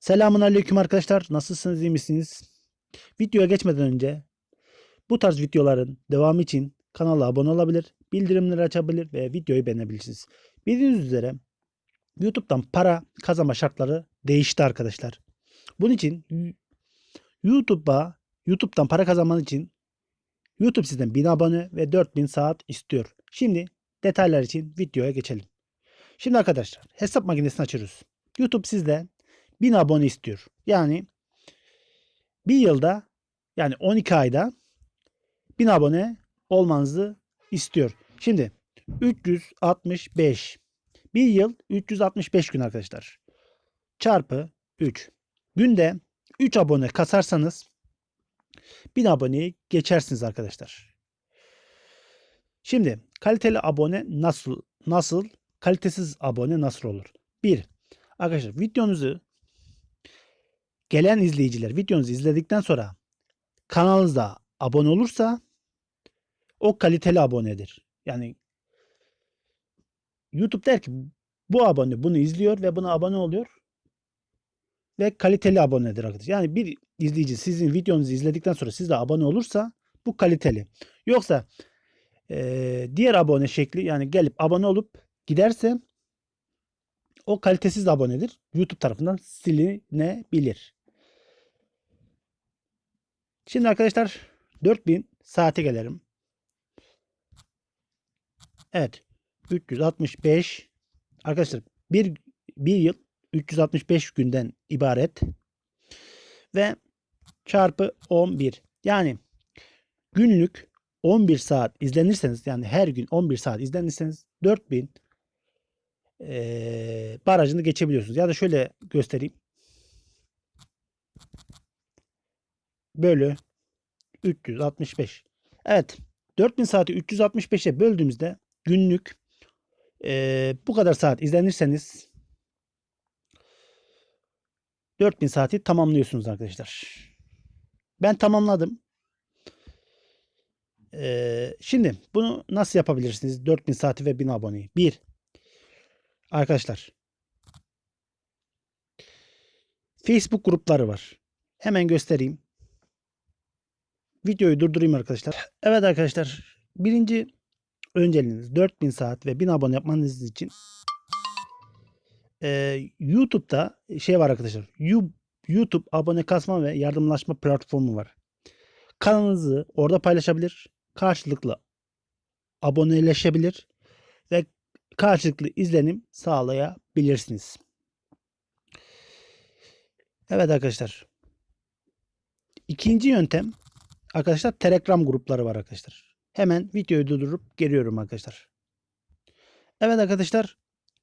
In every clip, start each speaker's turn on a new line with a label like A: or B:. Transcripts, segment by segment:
A: Selamun aleyküm arkadaşlar. Nasılsınız iyi misiniz? Videoya geçmeden önce bu tarz videoların devamı için kanala abone olabilir, bildirimleri açabilir ve videoyu beğenebilirsiniz. Bildiğiniz üzere YouTube'dan para kazanma şartları değişti arkadaşlar. Bunun için YouTube'a YouTube'dan para kazanman için YouTube sizden 1000 abone ve 4000 saat istiyor. Şimdi detaylar için videoya geçelim. Şimdi arkadaşlar hesap makinesini açıyoruz. YouTube sizden 1000 abone istiyor. Yani bir yılda yani 12 ayda 1000 abone olmanızı istiyor. Şimdi 365 bir yıl 365 gün arkadaşlar. Çarpı 3. Günde 3 abone kasarsanız 1000 aboneyi geçersiniz arkadaşlar. Şimdi kaliteli abone nasıl nasıl kalitesiz abone nasıl olur? 1. Arkadaşlar videonuzu gelen izleyiciler videonuzu izledikten sonra kanalınıza abone olursa o kaliteli abonedir. Yani YouTube der ki bu abone bunu izliyor ve buna abone oluyor ve kaliteli abonedir arkadaşlar. Yani bir izleyici sizin videonuzu izledikten sonra siz de abone olursa bu kaliteli. Yoksa eee, diğer abone şekli yani gelip abone olup giderse o kalitesiz abonedir. YouTube tarafından silinebilir. Şimdi arkadaşlar 4000 saate gelelim. Evet. 365 arkadaşlar bir, bir yıl 365 günden ibaret ve çarpı 11 yani günlük 11 saat izlenirseniz yani her gün 11 saat izlenirseniz 4000 eee barajını geçebiliyorsunuz. Ya da şöyle göstereyim. Bölü 365. Evet. 4000 saati 365'e böldüğümüzde günlük eee, bu kadar saat izlenirseniz 4000 saati tamamlıyorsunuz arkadaşlar. Ben tamamladım. Eee, şimdi bunu nasıl yapabilirsiniz? 4000 saati ve 1000 aboneyi. 1. Arkadaşlar. Facebook grupları var. Hemen göstereyim. Videoyu durdurayım arkadaşlar. Evet arkadaşlar. Birinci önceliğiniz 4000 saat ve 1000 abone yapmanız için eee, YouTube'da şey var arkadaşlar. You- YouTube abone kasma ve yardımlaşma platformu var. Kanalınızı orada paylaşabilir. Karşılıklı aboneleşebilir ve karşılıklı izlenim sağlayabilirsiniz. Evet arkadaşlar. İkinci yöntem arkadaşlar Telegram grupları var arkadaşlar. Hemen videoyu durdurup geliyorum arkadaşlar. Evet arkadaşlar.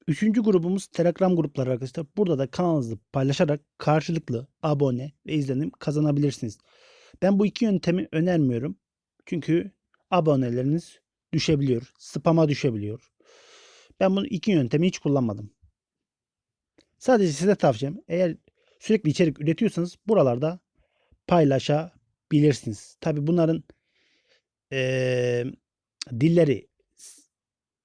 A: Üçüncü grubumuz Telegram grupları arkadaşlar. Burada da kanalınızı paylaşarak karşılıklı abone ve izlenim kazanabilirsiniz. Ben bu iki yöntemi önermiyorum. Çünkü aboneleriniz düşebiliyor. Spam'a düşebiliyor. Ben bunu iki yöntemi hiç kullanmadım. Sadece size tavsiyem eğer sürekli içerik üretiyorsanız buralarda paylaşabilirsiniz. Tabi bunların eee, dilleri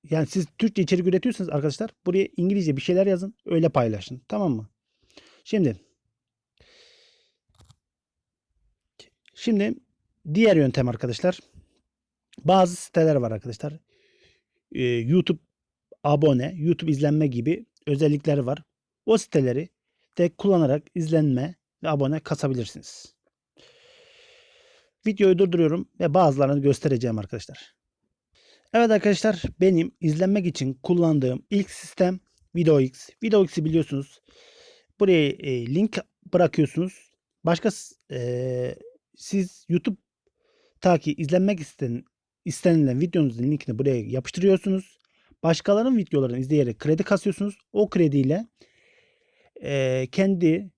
A: yani siz Türkçe içerik üretiyorsanız arkadaşlar buraya İngilizce bir şeyler yazın öyle paylaşın. Tamam mı? Şimdi şimdi diğer yöntem arkadaşlar bazı siteler var arkadaşlar. Ee, YouTube abone, YouTube izlenme gibi özellikleri var. O siteleri de kullanarak izlenme ve abone kasabilirsiniz. Videoyu durduruyorum ve bazılarını göstereceğim arkadaşlar. Evet arkadaşlar benim izlenmek için kullandığım ilk sistem VideoX. VideoX'i biliyorsunuz. Buraya e, link bırakıyorsunuz. Başka e, siz YouTube'taki izlenmek isten, istenilen videonuzun linkini buraya yapıştırıyorsunuz. Başkalarının videolarını izleyerek kredi kasıyorsunuz. O krediyle e, kendi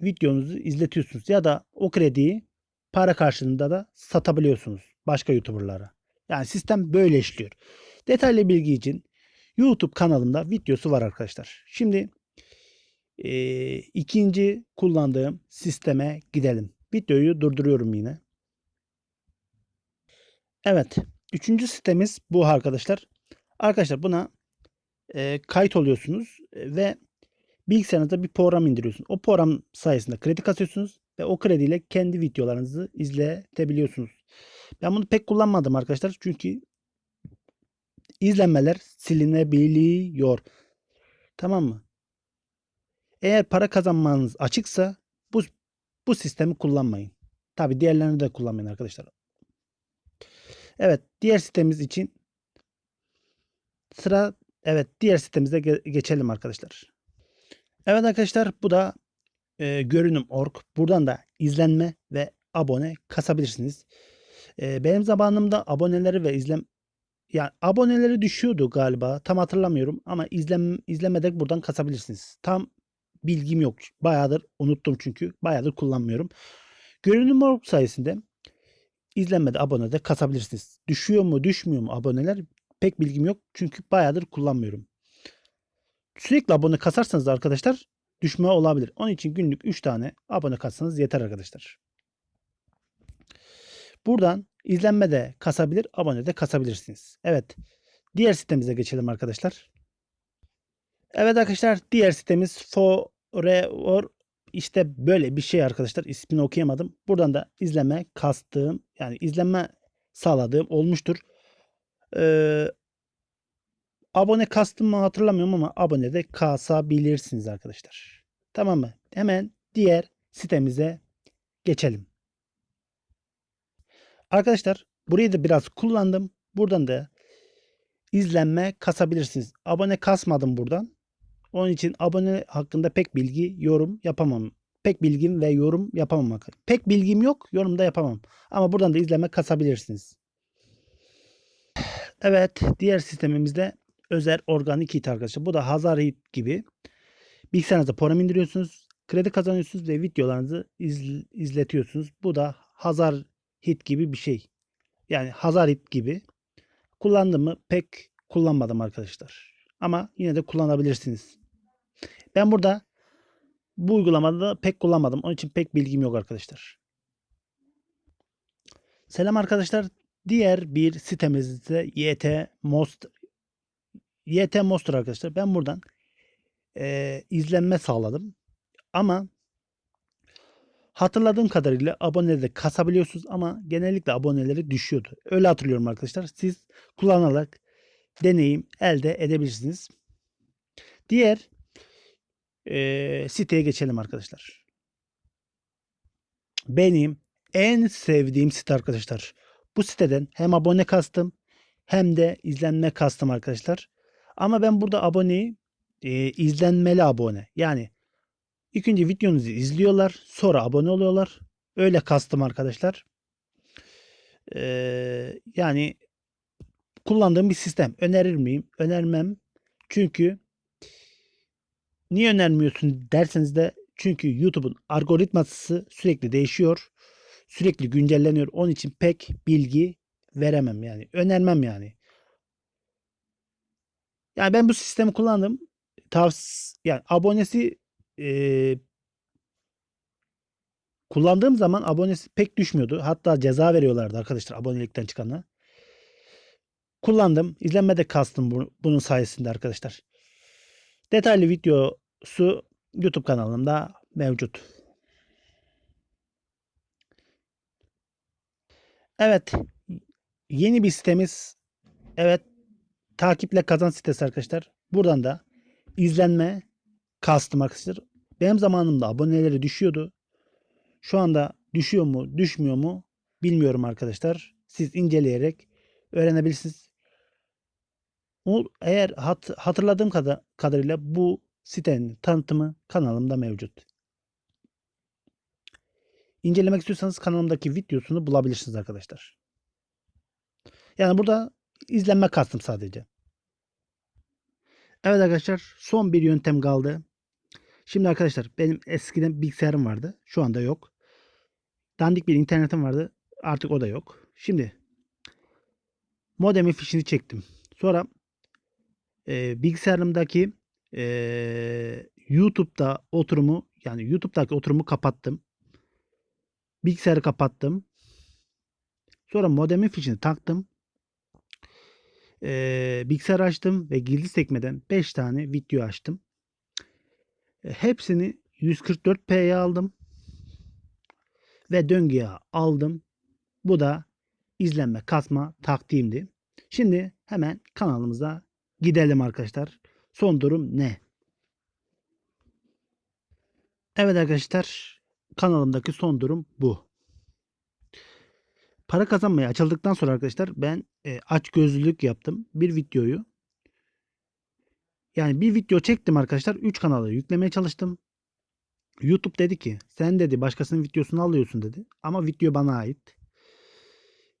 A: videonuzu izletiyorsunuz. Ya da o krediyi para karşılığında da satabiliyorsunuz başka YouTuber'lara. Yani sistem böyle işliyor. Detaylı bilgi için YouTube kanalımda videosu var arkadaşlar. Şimdi eee, ikinci kullandığım sisteme gidelim. Videoyu durduruyorum yine. Evet. Üçüncü sitemiz bu arkadaşlar. Arkadaşlar buna eee, kayıt oluyorsunuz e, ve bilgisayarınızda bir program indiriyorsunuz. O program sayesinde kredi kasıyorsunuz ve o krediyle kendi videolarınızı izletebiliyorsunuz. Ben bunu pek kullanmadım arkadaşlar çünkü izlenmeler silinebiliyor. Tamam mı? Eğer para kazanmanız açıksa bu bu sistemi kullanmayın. Tabi diğerlerini de kullanmayın arkadaşlar. Evet, diğer sitemiz için sıra evet diğer sitemize ge- geçelim arkadaşlar. Evet arkadaşlar bu da e, görünüm.org. Buradan da izlenme ve abone kasabilirsiniz. E, benim zamanımda aboneleri ve izlem yani aboneleri düşüyordu galiba. Tam hatırlamıyorum ama izlem izlemede buradan kasabilirsiniz. Tam bilgim yok. Bayağıdır unuttum çünkü. Bayağıdır kullanmıyorum. Görünüm.org sayesinde izlenmede abonede kasabilirsiniz. Düşüyor mu düşmüyor mu aboneler pek bilgim yok. Çünkü bayağıdır kullanmıyorum. Sürekli abone kasarsanız da arkadaşlar düşme olabilir. Onun için günlük 3 tane abone kassanız yeter arkadaşlar. Buradan izlenme de kasabilir, abone de kasabilirsiniz. Evet. Diğer sitemize geçelim arkadaşlar. Evet arkadaşlar diğer sitemiz Forever işte böyle bir şey arkadaşlar. İsmini okuyamadım. Buradan da izleme kastığım yani izlenme sağladığım olmuştur. Ee, abone kastım mı hatırlamıyorum ama abone de kasabilirsiniz arkadaşlar. Tamam mı? Hemen diğer sitemize geçelim. Arkadaşlar burayı da biraz kullandım. Buradan da izlenme kasabilirsiniz. Abone kasmadım buradan. Onun için abone hakkında pek bilgi, yorum yapamam. Pek bilgim ve yorum yapamam. Pek bilgim yok, yorum da yapamam. Ama buradan da izleme kasabilirsiniz. Evet, diğer sistemimizde özel organik hit arkadaşlar. Bu da Hazar Hit gibi. Bilgisayarınıza program indiriyorsunuz, kredi kazanıyorsunuz ve videolarınızı iz- izletiyorsunuz. Bu da Hazar Hit gibi bir şey. Yani Hazar Hit gibi. Kullandım mı pek kullanmadım arkadaşlar. Ama yine de kullanabilirsiniz. Ben burada bu uygulamada da pek kullanmadım. Onun için pek bilgim yok arkadaşlar. Selam arkadaşlar. Diğer bir sitemizde YT Most YT Monster arkadaşlar. Ben buradan eee, izlenme sağladım. Ama hatırladığım kadarıyla aboneleri kasabiliyorsunuz ama genellikle aboneleri düşüyordu. Öyle hatırlıyorum arkadaşlar. Siz kullanarak deneyim elde edebilirsiniz. Diğer eee, siteye geçelim arkadaşlar. Benim en sevdiğim site arkadaşlar. Bu siteden hem abone kastım hem de izlenme kastım arkadaşlar. Ama ben burada aboneyi e, izlenmeli abone. Yani ilk önce videonuzu izliyorlar sonra abone oluyorlar. Öyle kastım arkadaşlar. Ee, yani kullandığım bir sistem. Önerir miyim? Önermem. Çünkü niye önermiyorsun derseniz de çünkü YouTube'un algoritması sürekli değişiyor. Sürekli güncelleniyor. Onun için pek bilgi veremem yani. Önermem yani. Yani ben bu sistemi kullandım. Tavs yani abonesi e, kullandığım zaman abonesi pek düşmüyordu. Hatta ceza veriyorlardı arkadaşlar abonelikten çıkanı. Kullandım. İzlenme de kastım bu- bunun sayesinde arkadaşlar. Detaylı videosu YouTube kanalımda mevcut. Evet. Yeni bir sitemiz. Evet. Takiple kazan sitesi arkadaşlar. Buradan da izlenme kastım arkadaşlar. Benim zamanımda aboneleri düşüyordu. Şu anda düşüyor mu, düşmüyor mu bilmiyorum arkadaşlar. Siz inceleyerek öğrenebilirsiniz. Eğer hat, hatırladığım kadar, kadarıyla bu sitenin tanıtımı kanalımda mevcut. İncelemek istiyorsanız kanalımdaki videosunu bulabilirsiniz arkadaşlar. Yani burada izlenme kastım sadece. Evet arkadaşlar son bir yöntem kaldı. Şimdi arkadaşlar benim eskiden bilgisayarım vardı. Şu anda yok. Dandik bir internetim vardı. Artık o da yok. Şimdi modemin fişini çektim. Sonra e, bilgisayarımdaki e, YouTube'da oturumu yani YouTube'daki oturumu kapattım. Bilgisayarı kapattım. Sonra modemin fişini taktım. E, bilgisayarı açtım ve gizli sekmeden 5 tane video açtım. E, Hepsini 144p'ye aldım. Ve döngüye aldım. Bu da izlenme kasma taktiğimdi. Şimdi hemen kanalımıza gidelim arkadaşlar. Son durum ne? Evet arkadaşlar kanalımdaki son durum bu. Para kazanmaya açıldıktan sonra arkadaşlar ben e, aç gözlülük yaptım. Bir videoyu yani bir video çektim arkadaşlar. 3 kanala yüklemeye çalıştım. YouTube dedi ki sen dedi başkasının videosunu alıyorsun dedi. Ama video bana ait.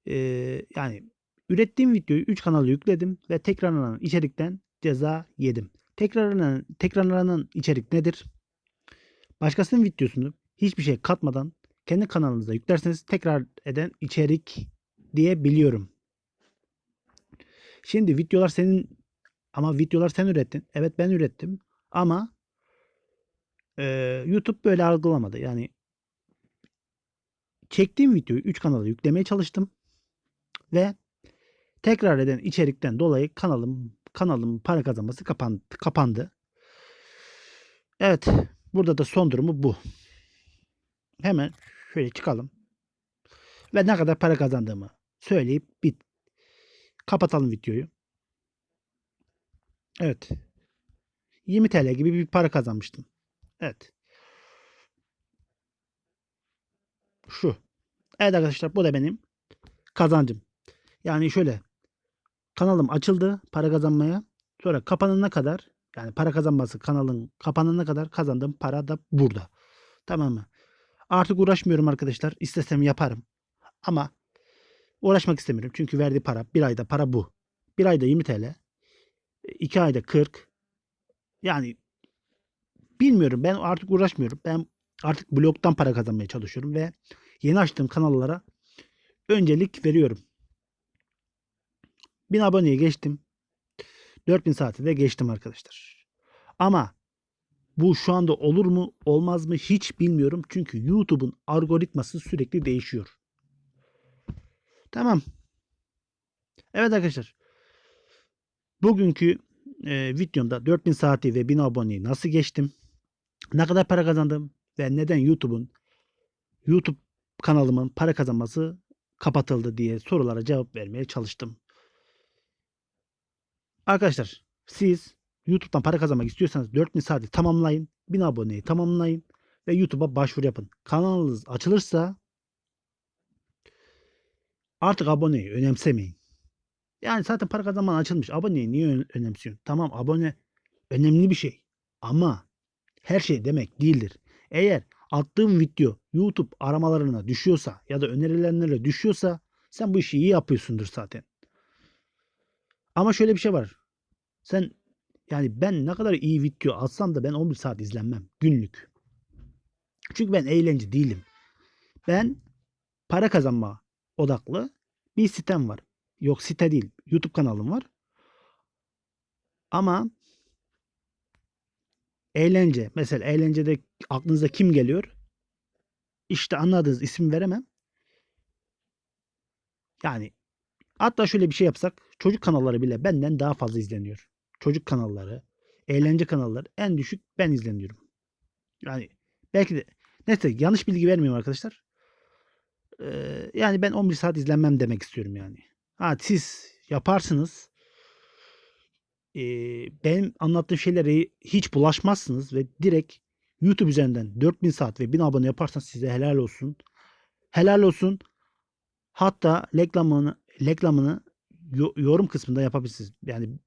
A: Ee, yani ürettiğim videoyu 3 kanala yükledim ve tekrarlanan içerikten ceza yedim. Tekrarlanan, tekrarlanan içerik nedir? Başkasının videosunu hiçbir şey katmadan kendi kanalınıza yüklerseniz tekrar eden içerik diye biliyorum. Şimdi videolar senin ama videolar sen ürettin. Evet ben ürettim. Ama e, YouTube böyle algılamadı. Yani çektiğim videoyu 3 kanala yüklemeye çalıştım. Ve tekrar eden içerikten dolayı kanalım kanalımın para kazanması kapandı. kapandı. Evet. Burada da son durumu bu. Hemen şöyle çıkalım. Ve ne kadar para kazandığımı söyleyip bit. Kapatalım videoyu. Evet. 20 TL gibi bir para kazanmıştım. Evet. Şu. Evet arkadaşlar bu da benim kazancım. Yani şöyle kanalım açıldı para kazanmaya. Sonra kapanana kadar yani para kazanması kanalın kapanana kadar kazandığım para da burada. Tamam mı? Artık uğraşmıyorum arkadaşlar. İstesem yaparım. Ama uğraşmak istemiyorum. Çünkü verdiği para bir ayda para bu. Bir ayda 20 TL. 2 ayda 40. Yani bilmiyorum. Ben artık uğraşmıyorum. Ben artık blogdan para kazanmaya çalışıyorum ve yeni açtığım kanallara öncelik veriyorum. 1000 aboneye geçtim. 4000 saati de geçtim arkadaşlar. Ama bu şu anda olur mu olmaz mı hiç bilmiyorum. Çünkü YouTube'un algoritması sürekli değişiyor. Tamam. Evet arkadaşlar. Bugünkü e, videomda 4000 saati ve 1000 aboneyi nasıl geçtim? Ne kadar para kazandım? Ve neden YouTube'un YouTube kanalımın para kazanması kapatıldı diye sorulara cevap vermeye çalıştım. Arkadaşlar siz YouTube'dan para kazanmak istiyorsanız 4000 saati tamamlayın. 1000 aboneyi tamamlayın. Ve YouTube'a başvuru yapın. Kanalınız açılırsa artık aboneyi önemsemeyin. Yani zaten para kazanman açılmış. Aboneyi niye ön- önemsiyorsun? Tamam abone önemli bir şey. Ama her şey demek değildir. Eğer attığım video YouTube aramalarına düşüyorsa ya da önerilenlere düşüyorsa sen bu işi iyi yapıyorsundur zaten. Ama şöyle bir şey var. Sen yani ben ne kadar iyi video atsam da ben 11 saat izlenmem günlük. Çünkü ben eğlence değilim. Ben para kazanma odaklı bir sitem var. Yok site değil. YouTube kanalım var. Ama eğlence. Mesela eğlencede aklınıza kim geliyor? İşte anladığınız isim veremem. Yani hatta şöyle bir şey yapsak çocuk kanalları bile benden daha fazla izleniyor. Çocuk kanalları, eğlence kanalları en düşük ben izleniyorum. Yani belki de neyse yanlış bilgi vermiyorum arkadaşlar. Ee, yani ben 11 saat izlenmem demek istiyorum yani. Ha siz yaparsınız. Ee, benim anlattığım şeylere hiç bulaşmazsınız ve direkt YouTube üzerinden 4000 saat ve 1000 abone yaparsanız size helal olsun. Helal olsun. Hatta reklamını reklamını yo- yorum kısmında yapabilirsiniz. Yani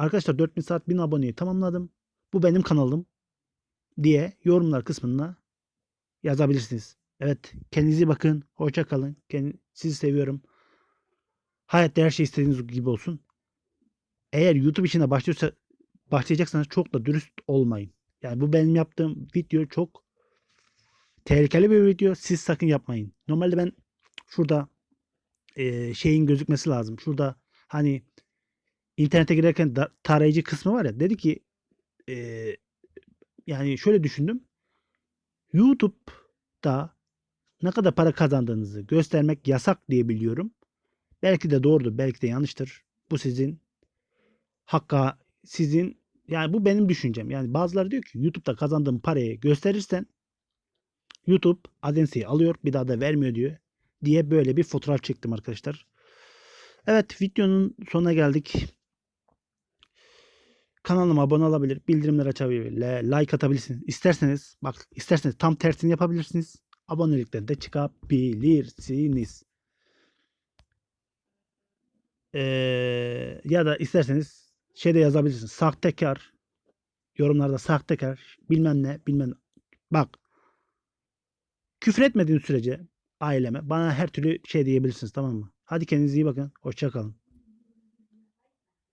A: arkadaşlar 4000 saat 1000 aboneyi tamamladım. Bu benim kanalım diye yorumlar kısmına yazabilirsiniz. Evet kendinize bakın. Hoşça kalın. Kendi, sizi seviyorum. Hayatta her şey istediğiniz gibi olsun. Eğer YouTube işine başlıyorsa başlayacaksanız çok da dürüst olmayın. Yani bu benim yaptığım video çok tehlikeli bir video. Siz sakın yapmayın. Normalde ben şurada e, şeyin gözükmesi lazım. Şurada hani internete girerken tarayıcı kısmı var ya dedi ki e, yani şöyle düşündüm. YouTube'da ne kadar para kazandığınızı göstermek yasak diye biliyorum. Belki de doğrudur, belki de yanlıştır. Bu sizin hakka, sizin Yani bu benim düşüncem. Yani bazıları diyor ki YouTube'da kazandığın parayı gösterirsen YouTube AdSense'i alıyor bir daha da vermiyor diyor. Diye böyle bir fotoğraf çektim arkadaşlar. Evet videonun sonuna geldik. Kanalıma abone olabilir, bildirimleri açabilir, like atabilirsiniz. İsterseniz bak isterseniz tam tersini yapabilirsiniz. Abonelikten de çıkabilirsiniz. Ee, ya da isterseniz şeyde yazabilirsiniz. Sahtekar yorumlarda sahtekar bilmem ne bilmem bak küfür etmediğin sürece aileme bana her türlü şey diyebilirsiniz tamam mı? Hadi kendinize iyi bakın. Hoşça kalın.